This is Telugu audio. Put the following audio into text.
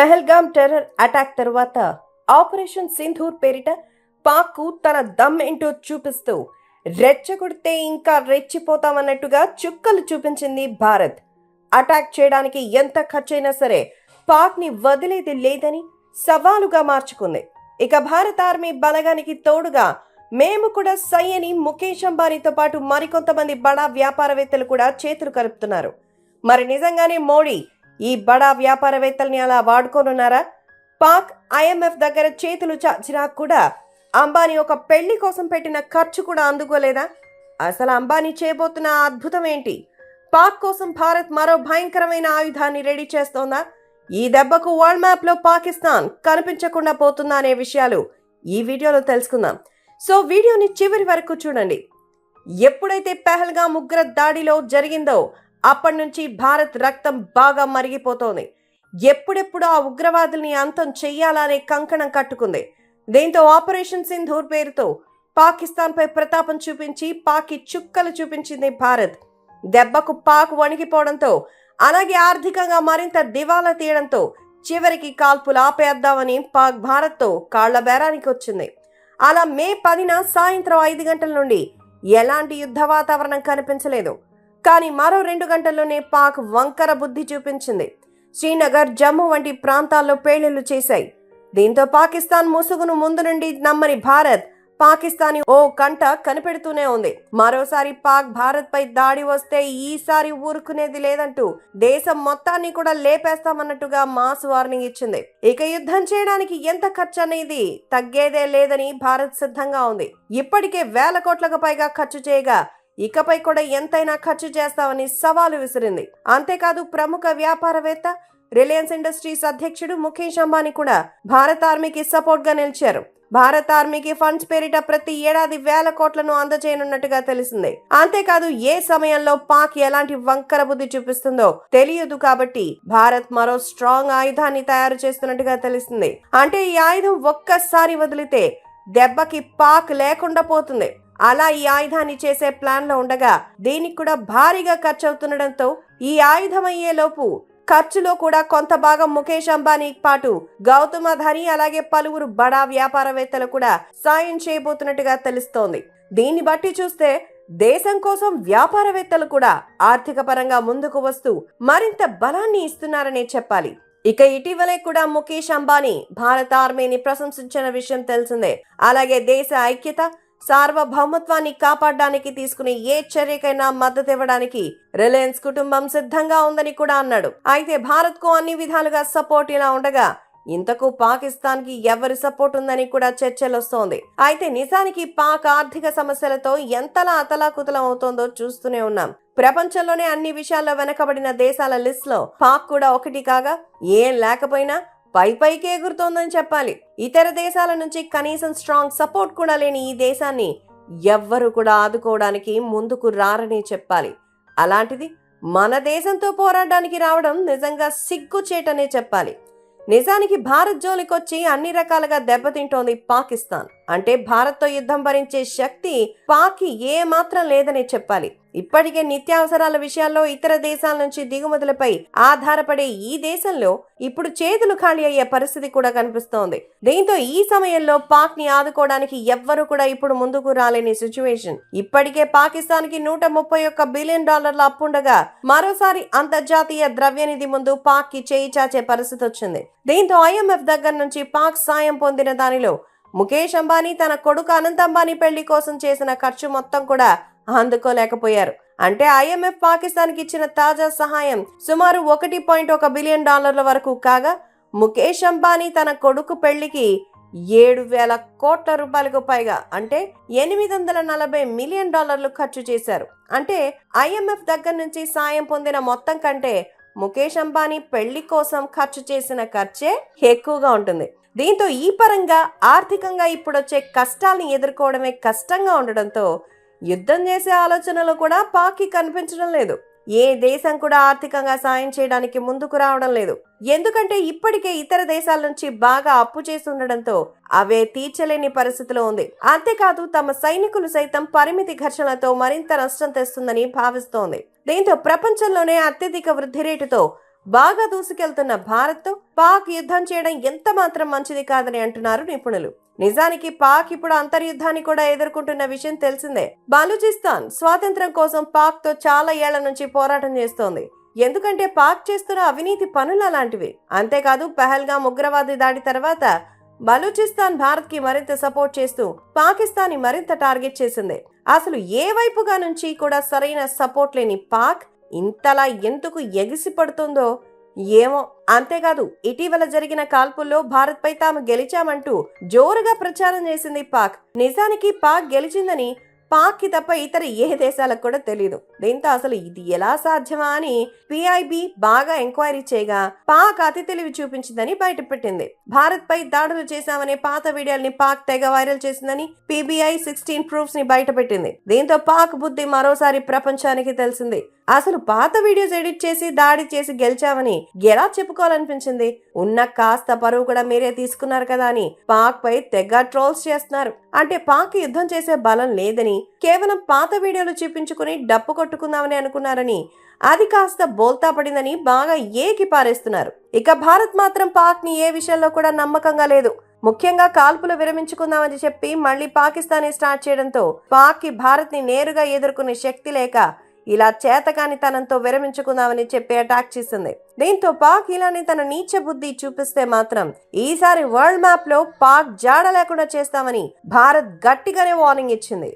పెహల్గామ్ టెర్రర్ అటాక్ తర్వాత ఆపరేషన్ సింధూర్ పేరిట పాక్కు తన దమ్ ఏంటో చూపిస్తూ రెచ్చగొడితే ఇంకా రెచ్చిపోతామన్నట్టుగా చుక్కలు చూపించింది భారత్. అటాక్ చేయడానికి ఎంత ఖర్చైనా సరే పాక్ని వదిలేది లేదని సవాలుగా మార్చుకుంది. ఇక భారత ఆర్మీ బలగానికి తోడుగా మేము కూడా సై అని ముఖేష్ అంబానీతో పాటు మరికొంతమంది బడా వ్యాపారవేత్తలు కూడా చేతులు కలుపుతున్నారు మరి నిజంగానే మోడీ ఈ బడా వ్యాపారవేత్తల్ని అలా వాడుకోనున్నారా? పాక్ ఐఎంఎఫ్ దగ్గర చేతులు చాచినా కూడా అంబానీ ఒక పెళ్ళి కోసం పెట్టిన ఖర్చు కూడా అందుకోలేదా? అసలు అంబానీ చేయబోతున్న అద్భుతం ఏంటి? పాక్ కోసం భారత్ మరో భయంకరమైన ఆయుధాన్ని రెడీ చేస్తోందా? ఈ దెబ్బకు వరల్డ్ మ్యాప్లో పాకిస్తాన్ కనిపించకుండా పోతుందా అనే విషయాలు ఈ వీడియోలో తెలుసుకుందాం. సో వీడియోని చివరి వరకు చూడండి. ఎప్పుడైతే పెహల్గా ముగ్గుర దాడిలో జరిగిందో అప్పటి నుంచి భారత్ రక్తం బాగా మరిగిపోతోంది. ఎప్పుడెప్పుడు ఆ ఉగ్రవాదుల్ని అంతం చెయ్యాలనే కంకణం కట్టుకుంది. దీంతో ఆపరేషన్ సింధూర్ పేరుతో పాకిస్తాన్పై ప్రతాపం చూపించి పాకి చుక్కలు చూపించింది భారత్. దెబ్బకు పాక్ వణికిపోవడంతో అలాగే ఆర్థికంగా మరింత దివాలా తీయడంతో చివరికి కాల్పులు ఆపేద్దామని పాక్ భారత్తో కాళ్ళ బేరానికి వచ్చింది. అలా మే పదిన సాయంత్రం ఐదు గంటల నుండి ఎలాంటి యుద్ధ వాతావరణం కనిపించలేదు. కానీ మరో రెండు గంటల్లోనే పాక్ వంకర బుద్ధి చూపించింది. శ్రీనగర్ జమ్మూ వంటి ప్రాంతాల్లో పేలుళ్ళు చేశాయి. దీంతో పాకిస్తాన్ ముసుగును ముందు నుండి నమ్మని భారత్ పాకిస్తానీ ఓ కంట కనిపెడుతూనే ఉంది. మరోసారి పాక్ భారత్ పై దాడి వస్తే ఈసారి ఊరుకునేది లేదంటూ దేశం మొత్తాన్ని కూడా లేపేస్తామన్నట్టుగా మాస్ వార్నింగ్ ఇచ్చింది. ఇక యుద్ధం చేయడానికి ఎంత ఖర్చు అనేది తగ్గేదే లేదని భారత్ సిద్ధంగా ఉంది. ఇప్పటికే వేల కోట్లకు పైగా ఖర్చు చేయగా ఇకపై కూడా ఎంతైనా ఖర్చు చేస్తామని సవాలు విసిరింది. అంతేకాదు ప్రముఖ వ్యాపారవేత్త రిలయన్స్ ఇండస్ట్రీస్ అధ్యక్షుడు ముఖేష్ అంబానీ కూడా భారత ఆర్మీకి సపోర్ట్గా నిలిచారు. భారత ఆర్మీకి ఫండ్స్ పేరిట ప్రతి ఏడాది వేల కోట్లను అందజేయనున్నట్టుగా తెలిసింది. అంతేకాదు ఏ సమయంలో పాక్ ఎలాంటి వంకర బుద్ధి చూపిస్తుందో తెలియదు కాబట్టి భారత్ మరో స్ట్రాంగ్ ఆయుధాన్ని తయారు చేస్తున్నట్టుగా తెలిసింది. అంటే ఈ ఆయుధం ఒక్కసారి వదిలితే దెబ్బకి పాక్ లేకుండా పోతుంది. అలా ఈ ఆయుధాన్ని చేసే ప్లాన్లో ఉండగా దీనికి కూడా భారీగా ఖర్చు అవుతుండటంతో ఈ ఆయుధం అయ్యేలోపు ఖర్చులో కూడా కొంత భాగం ముఖేష్ అంబానీ పాటు గౌతమ్ అధాని అలాగే పలువురు బడా వ్యాపారవేత్తలు కూడా సాయం చేయబోతున్నట్టుగా తెలుస్తోంది. దీన్ని బట్టి చూస్తే దేశం కోసం వ్యాపారవేత్తలు కూడా ఆర్థిక పరంగా ముందుకు వస్తూ మరింత బలాన్ని ఇస్తున్నారనే చెప్పాలి. ఇక ఇటీవలే కూడా ముఖేష్ అంబానీ భారత ఆర్మీని ప్రశంసించిన విషయం తెలిసిందే. అలాగే దేశ ఐక్యత సార్వభౌమత్వాన్ని కాపాడడానికి తీసుకునే ఏ చర్యకైనా మద్దతు ఇవ్వడానికి రిలయన్స్ కుటుంబం సిద్ధంగా ఉందని కూడా అన్నాడు. అయితే భారత్కు అన్ని విధాలుగా సపోర్ట్ ఇలా ఉండగా ఇంతకు పాకిస్తాన్కి ఎవరి సపోర్ట్ ఉందని కూడా చర్చలు వస్తోంది. అయితే నిజానికి పాక్ ఆర్థిక సమస్యలతో ఎంతలా అతలాకుతలం అవుతోందో చూస్తూనే ఉన్నాం. ప్రపంచంలోనే అన్ని విషయాల్లో వెనకబడిన దేశాల లిస్ట్లో పాక్ కూడా ఒకటి కాగా ఏం లేకపోయినా పై పైకి ఎగురుతోందని చెప్పాలి. ఇతర దేశాల నుంచి కనీసం స్ట్రాంగ్ సపోర్ట్ కూడా లేని ఈ దేశాన్ని ఎవ్వరు కూడా ఆదుకోవడానికి ముందుకు రారని చెప్పాలి. అలాంటిది మన దేశంతో పోరాడడానికి రావడం నిజంగా సిగ్గుచేటనే చెప్పాలి. నిజానికి భారత్ జోలికొచ్చి అన్ని రకాలుగా దెబ్బతింటోంది పాకిస్తాన్. అంటే భారత్తో యుద్ధం భరించే శక్తి పాకి ఏ మాత్రం లేదనే చెప్పాలి. ఇప్పటికే నిత్యావసరాల విషయాల్లో ఇతర దేశాల నుంచి దిగుమతులపై ఆధారపడే ఈ దేశంలో ఇప్పుడు చేతులు ఖాళీ అయ్యే పరిస్థితి కూడా కనిపిస్తోంది. దీంతో ఈ సమయంలో పాక్ని ఆదుకోవడానికి ఎవ్వరూ కూడా ఇప్పుడు ముందుకు రాలేని సిచ్యువేషన్. ఇప్పటికే పాకిస్తాన్కి నూట ముప్పై ఒక్క బిలియన్ డాలర్ల అప్పుండగా మరోసారి అంతర్జాతీయ ద్రవ్యనిధి ముందు పాక్కి చేయి చాచే పరిస్థితి వచ్చింది. దీంతో ఐఎంఎఫ్ దగ్గర నుంచి పాక్ సాయం పొందిన దానిలో ముఖేష్ అంబానీ తన కొడుకు అనంత్ అంబానీ పెళ్ళి కోసం చేసిన ఖర్చు మొత్తం కూడా అందుకోలేకపోయారు. అంటే ఐఎంఎఫ్ పాకిస్తాన్కి ఇచ్చిన తాజా సహాయం సుమారు ఒకటి పాయింట్ ఒక బిలియన్ డాలర్ల వరకు కాగా ముఖేష్ అంబానీ తన కొడుకు పెళ్ళికి ఏడు వేల కోట్ల రూపాయలకు పైగా అంటే ఎనిమిది వందల నలభై మిలియన్ డాలర్లు ఖర్చు చేశారు. అంటే ఐఎంఎఫ్ దగ్గర నుంచి సాయం పొందిన మొత్తం కంటే ముఖేష్ అంబానీ పెళ్ళి కోసం ఖర్చు చేసిన ఖర్చే ఎక్కువగా ఉంటుంది. దీంతో ఈ పరంగా ఆర్థికంగా ఇప్పుడొచ్చే కష్టాల్ని ఎదుర్కోవడమే కష్టంగా ఉండడంతో యుద్ధం చేసే ఆలోచనలు కూడా పాక్కి కనిపించడం లేదు. ఏ దేశం కూడా ఆర్థికంగా సాయం చేయడానికి ముందుకు రావడం లేదు. ఎందుకంటే ఇప్పటికే ఇతర దేశాల నుంచి బాగా అప్పు చేసి ఉండడంతో అవే తీర్చలేని పరిస్థితిలో ఉంది. అంతేకాదు తమ సైనికులు సైతం పరిమితి ఘర్షణలతో మరింత నష్టం తెస్తుందని భావిస్తోంది. దీంతో ప్రపంచంలోనే అత్యధిక వృద్ధి రేటుతో బాగా దూసుకెళ్తున్న భారత్తో పాక్ యుద్ధం చేయడం ఎంత మాత్రం మంచిది కాదని అంటున్నారు నిపుణులు. నిజానికి పాక్ ఇప్పుడు అంతర్యుద్ధాన్ని కూడా ఎదుర్కొంటున్న విషయం తెలిసిందే. బలూచిస్తాన్ స్వాతంత్రం కోసం పాక్తో చాలా ఏళ్ళ నుంచి పోరాటం చేస్తోంది. ఎందుకంటే పాక్ చేస్తున్న అవినీతి పనులు అలాంటివి. అంతేకాదు పహల్గా ఉగ్రవాది దాడి తర్వాత బలూచిస్తాన్ భారత్కి మరింత సపోర్ట్ చేస్తూ పాకిస్తాన్ని మరింత టార్గెట్ చేసింది. అసలు ఏ వైపుగా నుంచి కూడా సరైన సపోర్ట్ లేని పాక్ ఇంతలా ఎందుకు ఎగిసి పడుతుందో ఏమో అంతేకాదు ఇటీవల జరిగిన కాల్పుల్లో భారత్పై తాము గెలిచామంటూ జోరుగా ప్రచారం చేసింది పాక్. నిజానికి పాక్ గెలిచిందని పాక్కి తప్ప ఇతర ఏ దేశాలకు కూడా తెలియదు దీంతో అసలు ఇది ఎలా సాధ్యమా అని పిఐబి బాగా ఎంక్వైరీ చేయగా పాక్ అతి తెలివి చూపించిందని బయటపెట్టింది. భారత్ పై దాడులు చేశామనే పాత వీడియోల్ని పాక్ తెగ వైరల్ చేసిందని పిబిఐ సిక్స్టీన్ ప్రూఫ్స్ని బయటపెట్టింది. దీంతో పాక్ బుద్ధి మరోసారి ప్రపంచానికి తెలిసింది. అసలు పాత వీడియోస్ ఎడిట్ చేసి దాడి చేసి గెలిచావని ఎలా చెప్పుకోవాలనిపించింది? ఉన్న కాస్త పరువు కూడా మీరే తీసుకున్నారు కదా అని పాక్ పై తెగ ట్రోల్స్ చేస్తున్నారు. అంటే పాక్ యుద్ధం చేసే బలం లేదని కేవలం పాత వీడియోలు చూపించుకుని డప్పు కొట్టుకుందామని అనుకున్నారని అది కాస్త బోల్తా పడిందని బాగా ఏకి పారేస్తున్నారు. ఇక భారత్ మాత్రం పాక్ని ఏ విషయంలో కూడా నమ్మకంగా లేదు. ముఖ్యంగా కాల్పులు విరమించుకుందామని చెప్పి మళ్ళీ పాకిస్తాన్ స్టార్ట్ చేయడంతో పాక్కి భారత్ని నేరుగా ఎదుర్కొనే శక్తి లేక ఇలా చేతకాని తనంతో విరమించుకుందామని చెప్పి అటాక్ చేసింది. దీంతో పాక్ ఇలానే తన నీచ బుద్ధి చూపిస్తే మాత్రం ఈసారి వరల్డ్ మ్యాప్లో పాక్ జాడ లేకుండా చేస్తామని భారత్ గట్టిగానే వార్నింగ్ ఇచ్చింది.